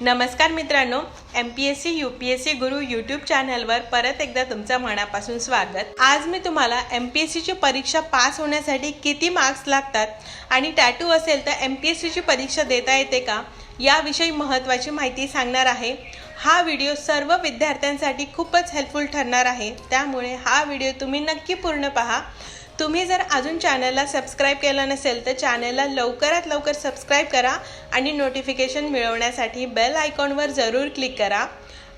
नमस्कार मित्रांनो M P S C U P S C Guru YouTube चॅनलवर परत एकदा तुमचं मनापासून स्वागत. आज मी तुम्हाला एम पी एस सीची परीक्षा पास होण्यासाठी किती मार्क्स लागतात आणि टॅटू असेल तर एम पी एस सीची परीक्षा देता येते का? याविषयी महत्त्वाची माहिती सांगणार आहे. हा व्हिडिओ सर्व विद्यार्थ्यांसाठी खूपच हेल्पफुल ठरणार आहे. त्यामुळे हा व्हिडिओ तुम्ही नक्की पूर्ण पहा. तुम्ही जर अजून चॅनलला सबस्क्राईब केलं नसेल तर चॅनलला लवकरात लवकर सबस्क्राईब करा आणि नोटिफिकेशन मिळवण्यासाठी बेल आयकॉनवर जरूर क्लिक करा.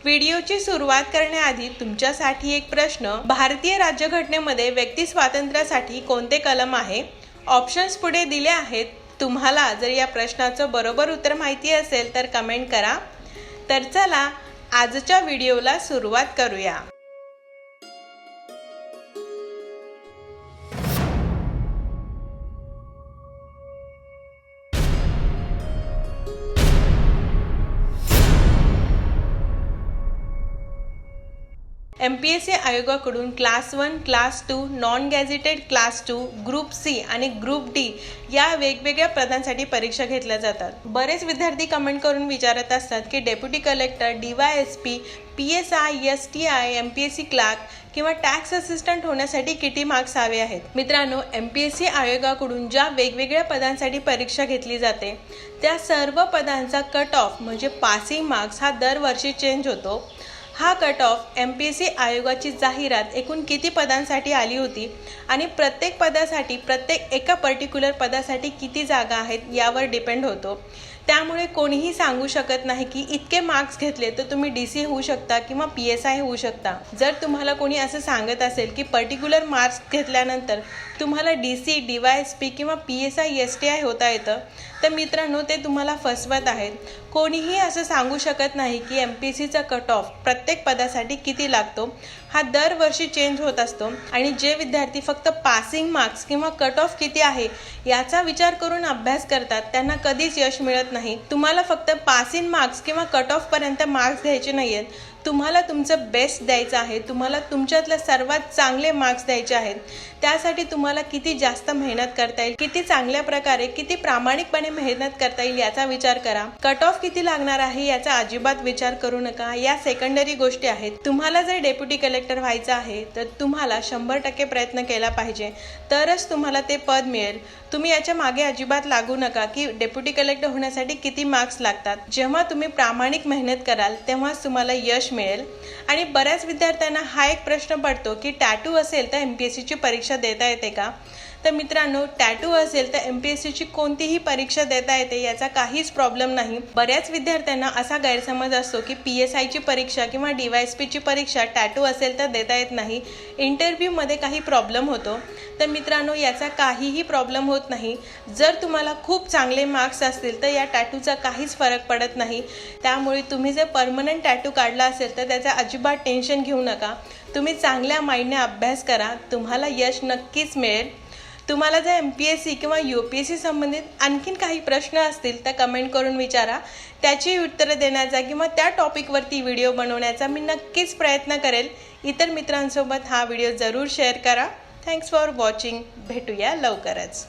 व्हिडिओची सुरुवात करण्याआधी तुमच्यासाठी एक प्रश्न. भारतीय राज्यघटनेमध्ये व्यक्ती स्वातंत्र्यासाठी कोणते कलम आहे? ऑप्शन्स पुढे दिले आहेत. तुम्हाला जर या प्रश्नाचं बरोबर उत्तर माहिती असेल तर कमेंट करा. तर चला आजच्या व्हिडिओला सुरुवात करूया. एम पी एस सी आयोगाकडून class one class two non gazetted class two group C आणि ग्रुप डी या वेगवेगळ्या पदांसाठी परीक्षा घेतल्या जातात. बरेच विद्यार्थी कमेंट करून विचारत असतात की deputy collector D Y S P P S I S T I M P S C clerk किंवा टॅक्स असिस्टंट होण्यासाठी किती मार्क्स हवे आहेत? मित्रांनो एम पी एस सी आयोगाकडून ज्या वेगवेगळ्या पदांसाठी परीक्षा घेतली जाते त्या सर्व पदांचा कट ऑफ म्हणजे पासिंग मार्क्स हा दरवर्षी चेंज होतो. हा cut off M P S C आयोगाची जाहिरात एकूण किती पदांसाठी आली होती आणि प्रत्येक पदासाठी प्रत्येक एका पर्टिक्युलर पदासाठी किती जागा आहेत यावर डिपेंड होतो. त्यामुळे कोणीही सांगू शकत नाही की इतके मार्क्स घेतले तर तुम्ही डी सी होऊ शकता किंवा पी एस आय होऊ शकता. जर तुम्हाला कोणी असं सांगत असेल की पर्टिक्युलर मार्क्स घेतल्यानंतर तुम्हाला D C D Y S P किंवा P S I S T I होता येतं तर मित्रांनो ते तुम्हाला फसवत आहेत. कोणीही असं सांगू शकत नाही की एम पी सीचा कट ऑफ प्रत्येक पदासाठी किती लागतो. हा दरवर्षी चेंज होत असतो. आणि जे विद्यार्थी फक्त पासिंग मार्क्स किंवा कट ऑफ किती आहे याचा विचार करून अभ्यास करतात त्यांना कधीच यश मिळत नाही. तुम्हाला फक्त पासिंग मार्क्स किंवा कट ऑफपर्यंत मार्क्स घ्यायचे नाही आहेत तुम्हाला तुमचं बेस्ट द्यायचं आहे तुम्हाला तुमच्यातल्या सर्वात चांगले मार्क्स द्यायचे आहेत त्यासाठी तुम्हाला किती जास्त मेहनत करता येईल किती चांगल्या प्रकारे किती प्रामाणिकपणे मेहनत करता येईल याचा विचार करा. कट ऑफ किती लागणार आहे याचा अजिबात विचार करू नका. या सेकंडरी गोष्टी आहेत. तुम्हाला जर डेप्युटी कलेक्टर व्हायचं आहे तर तुम्हाला शंभर टक्के प्रयत्न केला पाहिजे. तरच तुम्हाला ते पद मिळेल. तुम्ही याच्या मागे अजिबात लागू नका की डेप्युटी कलेक्टर होण्यासाठी किती मार्क्स लागतात. जेव्हा तुम्ही प्रामाणिक मेहनत कराल तेव्हाच तुम्हाला यश यश मिळेल. आणि बऱ्याच विद्यार्थ्यांना हा एक प्रश्न पडतो की टॅटू असेल तर एम पी एस सीची परीक्षा देता येते का? तर मित्रांनो टॅटू असेल तर एम पी एस सीची कोणतीही परीक्षा देता येते याचा काहीच प्रॉब्लेम नाही. बऱ्याच विद्यार्थ्यांना असा गैरसमज असतो की पी एस आयची परीक्षा किंवा डी वाय एस पीची परीक्षा टॅटू असेल तर देता येत नाही. इंटरव्ह्यूमध्ये काही प्रॉब्लेम होतो. तर मित्रांनो याचा काहीही प्रॉब्लेम होत नाही. जर तुम्हाला खूप चांगले मार्क्स असतील तर या टॅटूचा काहीच फरक पडत नाही. त्यामुळे तुम्ही जर परमनंट टॅटू काढला असेल तर त्याचा अजिबात टेन्शन घेऊ नका. तुम्ही चांगल्या माइंडने अभ्यास करा. तुम्हाला यश नक्कीच मिळेल. तुम्हाला जर एम पी एस सी किंवा यू पी एस सी संबंधित आणखीन काही प्रश्न असतील तर कमेंट करून विचारा. त्याची उत्तरं देण्याचा किंवा त्या टॉपिकवरती व्हिडिओ बनवण्याचा मी नक्कीच प्रयत्न करेल. इतर मित्रांसोबत हा व्हिडिओ जरूर शेअर करा. थँक्स फॉर वॉचिंग भेटूया लवकरच.